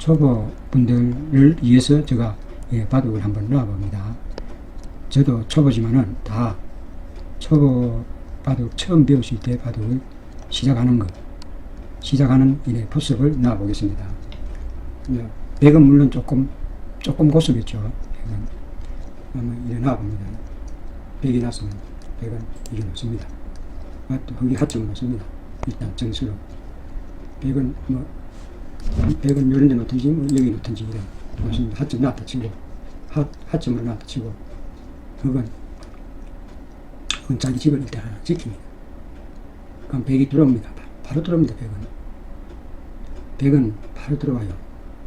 초보분들을 위해서 제가 예, 바둑을 한번 놔봅니다. 저도 초보지만은 다 초보 바둑 처음 배우실 때 바둑을 시작하는 것, 시작하는 일의 포습을 놔보겠습니다. 예, 백은 물론 조금 조금 고수겠죠. 백은 한번 일어나 봅니다. 백이 났으면 백은 이게 놓습니다. 거기 하점을 놓습니다. 일단 정수로 백은 뭐 백은 이런 데 놓든지 뭐 여기 놓든지 이런 놓습니다. 하점 놨다 치고 하, 하점으로 놨다 치고 흑은 흑은 자기 집을 일단 하나 지킵니다. 그럼 백이 들어옵니다. 바- 바로 들어옵니다. 백은 백은 바로 들어와요.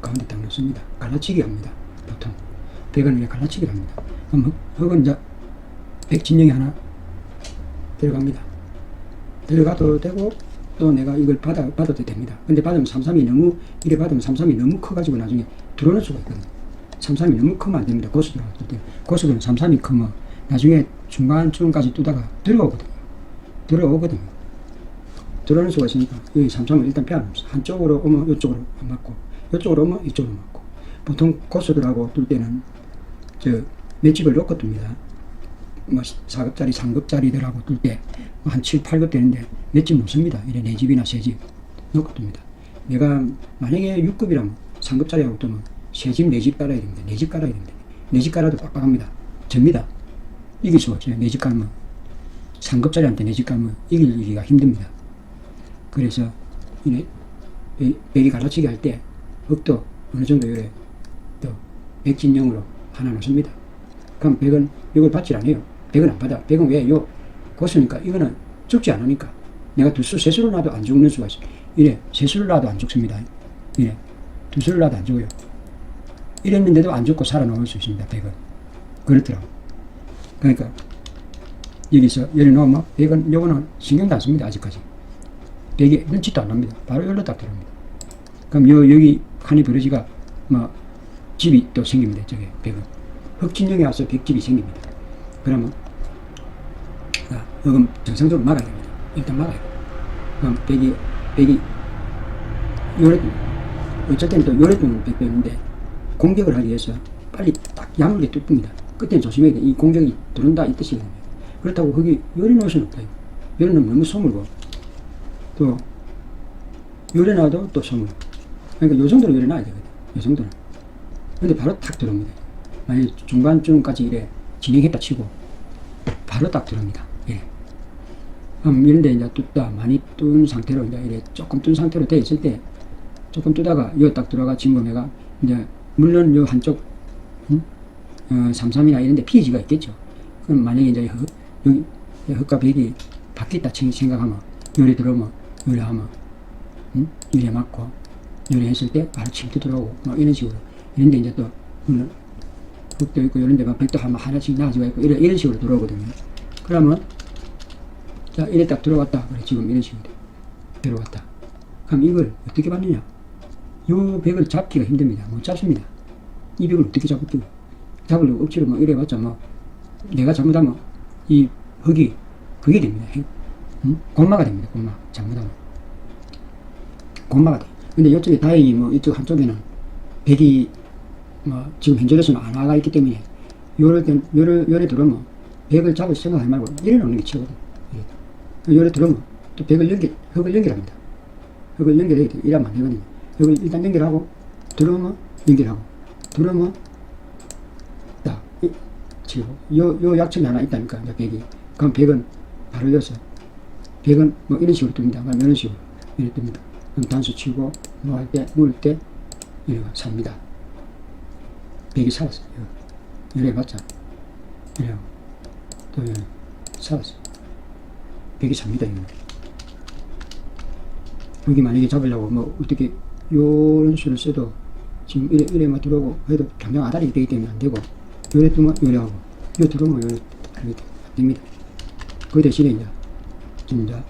가운데 딱 놓습니다. 갈라치기 합니다. 보통 백은 이렇게 갈라치기를 합니다. 그럼 흑, 흑은 이제 백 진영이 하나 들어갑니다. 들어가도 되고 또 내가 이걸 받아, 받아도 됩니다. 근데 받으면 33이 너무 이래 받으면 33이 너무 커가지고 나중에 들어올 수가 있거든요. 33이 너무 크면 안 됩니다. 고수 들어갈 때. 고수들은 33이 크면 나중에 중간쯤까지 뜨다가 들어오거든요. 들어오거든요. 들어오는 수가 있으니까 여기 33은 일단 피하면서 한쪽으로 오면 이쪽으로 안 맞고 이쪽으로 오면 이쪽으로 맞고 보통 고수들하고 뜰 때는 저 맷집을 놓고 뜹니다. 뭐 4급짜리, 3급짜리들하고 뜰때한 7, 8급 되는데 맷집 놓습니다. 이래 네 집이나 세 집 놓고 뜹니다. 내가 만약에 6급이라면 3급짜리하고 뜨면 세 집, 네 집 깔아야 됩니다. 네 집 깔아야 됩니다. 네 집 깔아도 빡빡합니다. 접니다. 이길 수가 없어요. 네집 깔면 3급짜리한테 네집 깔면 이기기가 힘듭니다. 그래서 이래 배- 배기 갈라치기 할 때 흙도 어느 정도 요래 또 백진영으로 하나 놓습니다. 그럼 백은 이걸 받질 않아요. 백은 안 받아. 백은 왜? 요 고수니까 이거는 죽지 않으니까 내가 두 수, 세 수를 놔도 안 죽는 수가 있어. 이래 세 수를 놔도 안 죽습니다. 이래 두 수를 놔도 안 죽어요. 이랬는데도 안 죽고 살아남을 수 있습니다. 백은 그렇더라고. 그러니까 여기서 예를 놓으면 백은 요거는 신경도 안 씁니다. 아직까지. 백이 눈치도 안 납니다. 바로 열로 딱 들어옵니다. 그럼 요 여기 칸이 버려지가 뭐 집이 또 생깁니다. 저게 백은 흑진영에 와서 백집이 생깁니다. 그러면 자, 흑은 정상적으로 막아야 됩니다. 일단 막아야 돼요. 그럼 백이 백이 요래 어쩔 때는 또 요래 좀 백배인데 공격을 하기 위해서 빨리 딱 야물게 뚫습니다. 그때는 조심해야 돼. 이 공격이 들어온다 이 뜻이거든요. 그렇다고 거기 요래 놓을 수는 없다. 요래 놓으면 너무 소물고 또 요래 놔도 또 소물. 그러니까 요 정도로 요래 놔야 되거든. 요 정도는. 근데 바로 탁 들어옵니다. 만약에 중반쯤까지 이래 진행했다 치고 바로 딱 들어옵니다. 예. 그럼 이런데 이제 뚫다 많이 뜬 상태로 이제 이래 조금 뜬 상태로 돼 있을 때 조금 뜨다가 요딱 들어가 진검해가 이제 물론 요 한쪽 음? 어, 삼삼이나 이런데 피해지가 있겠죠. 그럼 만약에 이제 흑, 여기 흑과 백이 바뀌었다 치- 생각하면 요리 들어오면 요리 하면 음? 요리 맞고 요리 했을 때 바로 침투 들어오고 뭐 이런 식으로 이런데 이제 또 물론 흑도 있고 이런 데만 백도 하면 하나씩 나아지고 있고 이런, 이런 식으로 들어오거든요. 그러면 자 이래 딱 들어왔다 그래 지금 이런 식으로 들어왔다. 그럼 이걸 어떻게 받느냐? 요 백을 잡기가 힘듭니다. 못 잡습니다. 이 백을 어떻게 잡을게요? 잡으려고 억지로 뭐 이래봤자 뭐 내가 잘못하면 이 흙이 그게 됩니다. 행- 응? 곤마가 됩니다. 곤마 잘못하면 곤마가 돼. 근데 이쪽에 다행히 뭐 이쪽 한쪽에는 백이 뭐 지금 현재로서는 안 나가 있기 때문에 요럴 때 요래 요래 들어오면 백을 잡을 생각하지 말고 이래 놓는 게 최고다. 예. 요래 들어오면 또 백을 연결 흙을 연결합니다. 흙을 연결해야 돼. 이러면 안 되거든요. 흙을 일단 연결하고 들어오면 연결하고 들어오면 딱 이- 치고 요, 요 약점이 하나 있다니까 이제 백이 그럼 백은 바로 이어서 백은 뭐 이런 식으로 뜹니다. 그럼 이런 식으로 이렇게 뜹니다. 그럼 단수 치고 뭐할때 누울 때 이래가 삽니다. 백이 살았어요. 이래 봤자 이래요. 또 이래 살았어요. 백이 삽니다. 이거. 여기 만약에 잡으려고 뭐 어떻게 요런 수를 써도 지금 이래 이래만 들어오고 해도 경량 아다리 되기 때문에 안 되고 요래 뜨면 요래하고 요 들어오면 요래 그렇게 안 됩니다. 그 대신에 이제 이제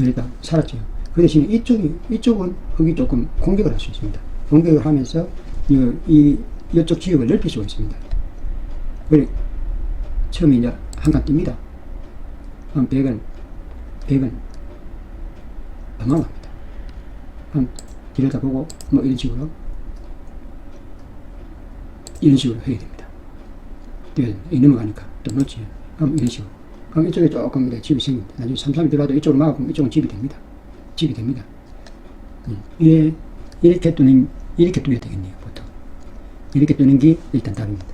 요래다 살았죠. 그 대신에 이쪽이 이쪽은 흙이 조금 공격을 할 수 있습니다. 공격을 하면서 이, 이쪽 지역을 넓히주고 있습니다. 그래, 처음에 이제 한칸 뜹니다. 한 100은, 100은 어마어마합니다. 한 이러다 보고, 뭐 이런 식으로, 이런 식으로 해야 됩니다. 네, 이 넘어가니까 또 놓지. 그럼 이런 식으로. 그럼 이쪽에 조금 더 집이 생깁니다. 나중에 삼삼이 들어가도 이쪽으로 막으면 이쪽은 집이 됩니다. 집이 됩니다. 음. 이래, 이렇게 뚫는, 이렇게 뚫려야 되겠네요. 이렇게 뜨는 게 일단 답입니다.